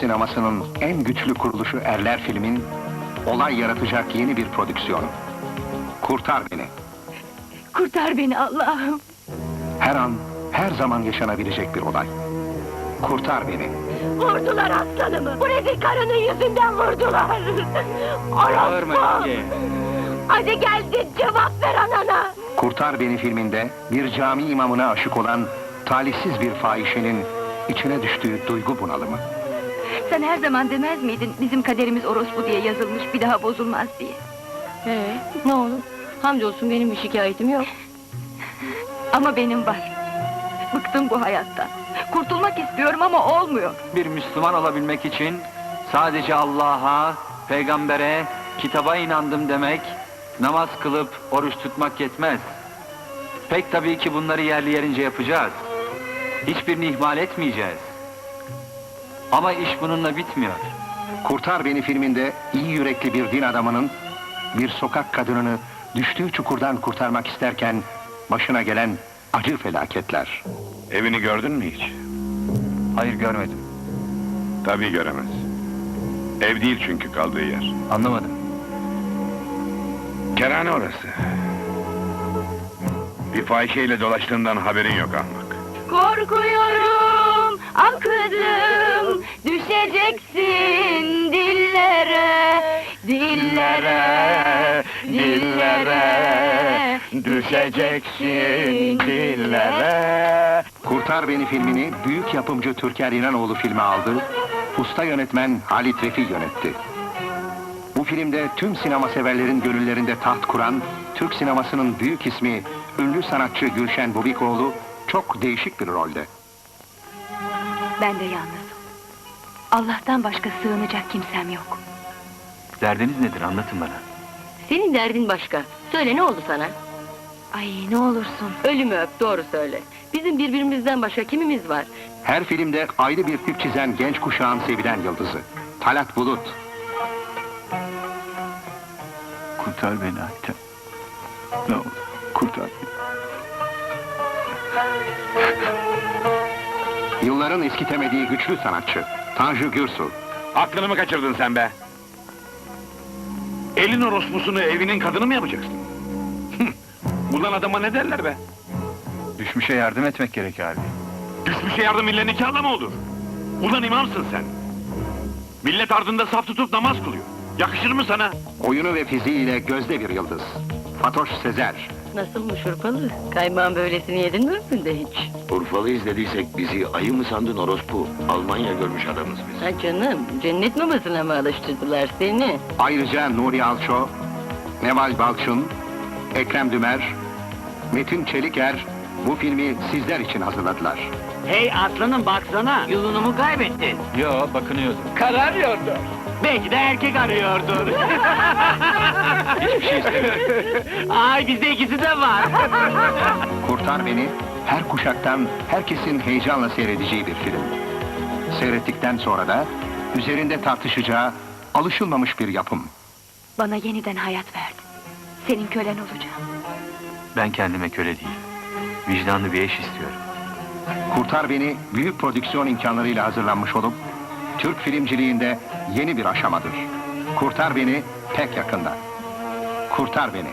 Sinemasının en güçlü kuruluşu Erler filmin olay yaratacak yeni bir prodüksiyonu. Kurtar beni. Kurtar beni Allah'ım. Her an, her zaman yaşanabilecek bir olay. Kurtar beni. Vurdular aslanımı. Bu rezil karının yüzünden vurdular. Bağırma Orospu. yenge. Hadi geldin cevap ver anana. Kurtar Beni filminde bir cami imamına aşık olan talihsiz bir fahişenin içine düştüğü duygu bunalımı. Sen her zaman demez miydin bizim kaderimiz orospu diye yazılmış bir daha bozulmaz diye? Ee, ne olur? Hamdolsun benim bir şikayetim yok. Ama benim var. Bıktım bu hayattan. Kurtulmak istiyorum ama olmuyor. Bir Müslüman olabilmek için sadece Allah'a, peygambere, kitaba inandım demek, namaz kılıp oruç tutmak yetmez. Pek tabii ki bunları yerli yerince yapacağız. Hiçbirini ihmal etmeyeceğiz. Ama iş bununla bitmiyor. Kurtar Beni filminde iyi yürekli bir din adamının bir sokak kadınını düştüğü çukurdan kurtarmak isterken başına gelen acı felaketler. Evini gördün mü hiç? Hayır görmedim. Tabii göremez. Ev değil çünkü kaldığı yer. Anlamadım. Kerhane orası. Bir fahişeyle dolaştığından haberin yok ahmak. Korkuyorum kızım düşeceksin dillere dillere dillere düşeceksin dillere Kurtar Beni filmini büyük yapımcı Türker İnanoğlu filme aldı. Usta yönetmen Halit Refi yönetti. Bu filmde tüm sinema severlerin gönüllerinde taht kuran Türk sinemasının büyük ismi ünlü sanatçı Gülşen Bubikoğlu çok değişik bir rolde. Ben de yalnızım. Allah'tan başka sığınacak kimsem yok. Derdiniz nedir anlatın bana. Senin derdin başka. Söyle ne oldu sana? Ay ne olursun. Ölümü öp, doğru söyle. Bizim birbirimizden başka kimimiz var? Her filmde ayrı bir tip çizen genç kuşağın sevilen yıldızı. Talat Bulut. Kurtar beni Hatem. Ne olur kurtar beni. Yılların eskitemediği güçlü sanatçı. Tanju Gürsu. Aklını mı kaçırdın sen be? Elin orospusunu evinin kadını mı yapacaksın? Ulan adama ne derler be? Düşmüşe yardım etmek gerek abi. Düşmüşe yardım ille nikahla mı olur? Ulan imamsın sen. Millet ardında saf tutup namaz kılıyor. Yakışır mı sana? Oyunu ve fiziğiyle gözde bir yıldız. Fatoş Sezer. Nasılmış Urfalı? Kaymağın böylesini yedin mi ömründe hiç? Urfalı izlediysek bizi ayı mı sandın orospu? Almanya görmüş adamız biz. Ha canım, cennet mamasına mı alıştırdılar seni? Ayrıca Nuri Alço, Neval Balçın, Ekrem Dümer, Metin Çeliker bu filmi sizler için hazırladılar. Hey aslanım baksana. Yolunu mu kaybettin? Yo bakınıyordum. Kararıyordu. Belki de erkek arıyordur. Hiçbir şey istemiyorum. Ay bizde ikisi de var. Kurtar Beni, her kuşaktan herkesin heyecanla seyredeceği bir film. Seyrettikten sonra da üzerinde tartışacağı alışılmamış bir yapım. Bana yeniden hayat verdin. Senin kölen olacağım. Ben kendime köle değilim. Vicdanlı bir eş istiyorum. Kurtar Beni büyük prodüksiyon imkanlarıyla hazırlanmış olup Türk filmciliğinde yeni bir aşamadır. Kurtar Beni pek yakında. Kurtar Beni.